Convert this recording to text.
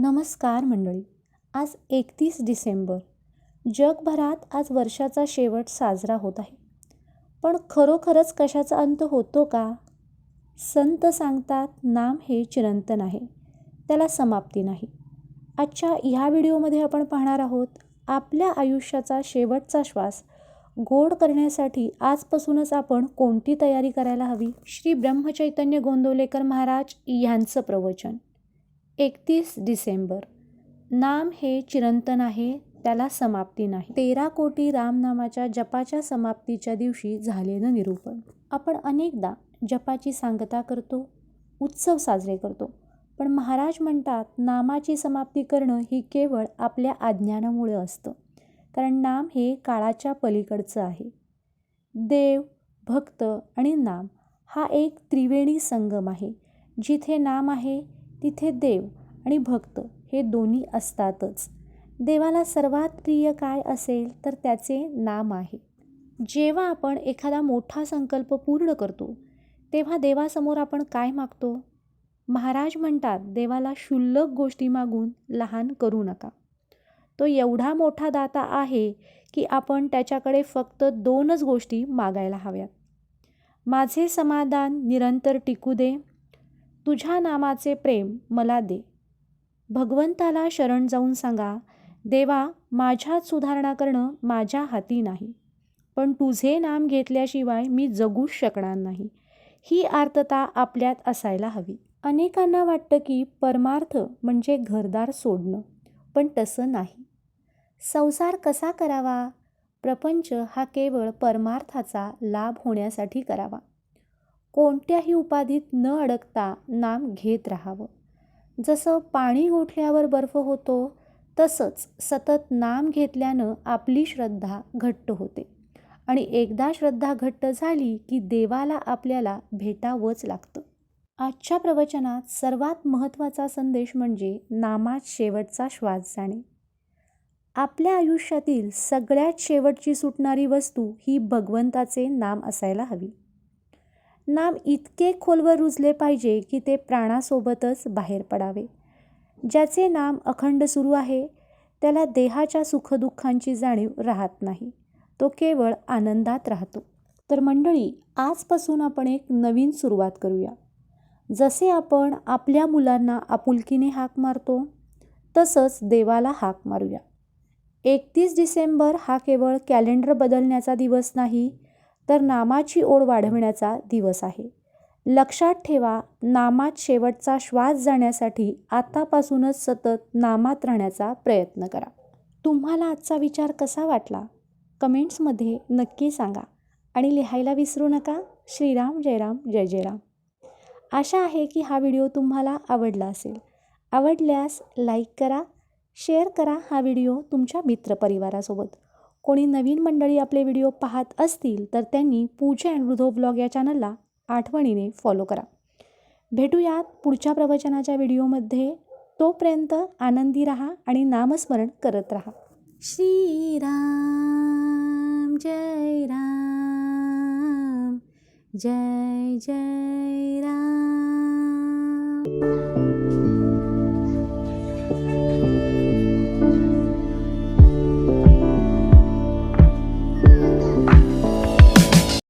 नमस्कार मंडळी आज एकतीस डिसेंबर. जगभरात आज वर्षाचा शेवट साजरा होत आहे. पण खरोखरच कशाचा अंत होतो का? संत सांगतात नाम हे चिरंतन आहे. त्याला समाप्ती नाही. आजच्या ह्या व्हिडिओमध्ये आपण पाहणार आहोत आपल्या आयुष्याचा शेवटचा श्वास गोड करण्यासाठी आजपासूनच आपण कोणती तयारी करायला हवी? श्री ब्रह्मचैतन्य गोंदवलेकर महाराज यांचं प्रवचन. एकतीस डिसेंबर. नाम हे चिरंतन आहे त्याला समाप्ती नाही. तेरा कोटी रामनामाच्या जपाच्या समाप्तीच्या दिवशी झालेलं निरूपण. आपण अनेकदा जपाची सांगता करतो उत्सव साजरे करतो. पण महाराज म्हणतात नामाची समाप्ती करणं ही केवळ आपल्या अज्ञानामुळे असतं. कारण नाम हे काळाच्या पलीकडचं आहे. देव भक्त आणि नाम हा एक त्रिवेणी संगम आहे. जिथे नाम आहे तिथे देव आणि भक्त हे दोन्ही असतातच. देवाला सर्वात प्रिय काय असेल तर त्याचे नाम आहे. जेव्हा आपण एखादा मोठा संकल्प पूर्ण करतो तेव्हा देवासमोर आपण काय मागतो? महाराज म्हणतात देवाला क्षुल्लक गोष्टी मागून लहान करू नका. तो एवढा मोठा दाता आहे की आपण त्याच्याकडे फक्त दोनच गोष्टी मागायला हव्यात. माझे समाधान निरंतर टिकू दे तुझ्या नामाचे प्रेम मला दे. भगवंताला शरण जाऊन सांगा देवा माझ्यात सुधारणा करणं माझ्या हाती नाही पण तुझे नाम घेतल्याशिवाय मी जगूच शकणार नाही. ही आर्तता आपल्यात असायला हवी. अनेकांना वाटतं की परमार्थ म्हणजे घरदार सोडणं पण तसं नाही. संसार कसा करावा? प्रपंच हा केवळ परमार्थाचा लाभ होण्यासाठी करावा. कोणत्याही उपाधीत न अडकता नाम घेत राहावं. जसं पाणी गोठल्यावर बर्फ होतो तसंच सतत नाम घेतल्यानं आपली श्रद्धा घट्ट होते. आणि एकदा श्रद्धा घट्ट झाली की देवाला आपल्याला भेटावंच लागतं. आजच्या प्रवचनात सर्वात महत्त्वाचा संदेश म्हणजे नामात शेवटचा श्वास जाणे. आपल्या आयुष्यातील सगळ्यात शेवटची सुटणारी वस्तू ही भगवंताचे नाम असायला हवी. नाम इतके खोलवर रुजले पाहिजे की ते प्राणासोबतच बाहेर पडावे. ज्याचे नाम अखंड सुरू आहे त्याला देहाच्या सुखदुःखांची जाणीव राहत नाही. तो केवळ आनंदात राहतो. तर मंडळी आजपासून आपण एक नवीन सुरुवात करूया. जसे आपण आपल्या मुलांना आपुलकीने हाक मारतो तसंच देवाला हाक मारूया. एकतीस डिसेंबर हा केवळ कॅलेंडर बदलण्याचा दिवस नाही तर नामाची ओढ वाढवण्याचा दिवस आहे. लक्षात ठेवा नामात शेवटचा श्वास जाण्यासाठी आतापासूनच सतत नामात राहण्याचा प्रयत्न करा. तुम्हाला आजचा विचार कसा वाटला? कमेंट्समध्ये नक्की सांगा आणि लिहायला विसरू नका. श्रीराम जयराम जय जयराम. आशा आहे की हा व्हिडिओ तुम्हाला आवडला असेल. आवडल्यास लाईक करा शेअर करा हा व्हिडिओ तुमच्या मित्रपरिवारासोबत. कोणी नवीन मंडळी आपले व्हिडिओ पाहत असतील तर त्यांनी पूजा अँड वृधो ब्लॉग या चॅनलला आठवणीने फॉलो करा. भेटूयात पुढच्या प्रवचनाच्या व्हिडिओमध्ये. तोपर्यंत आनंदी रहा आणि नामस्मरण करत रहा. श्रीराम जय राम जय जय राम.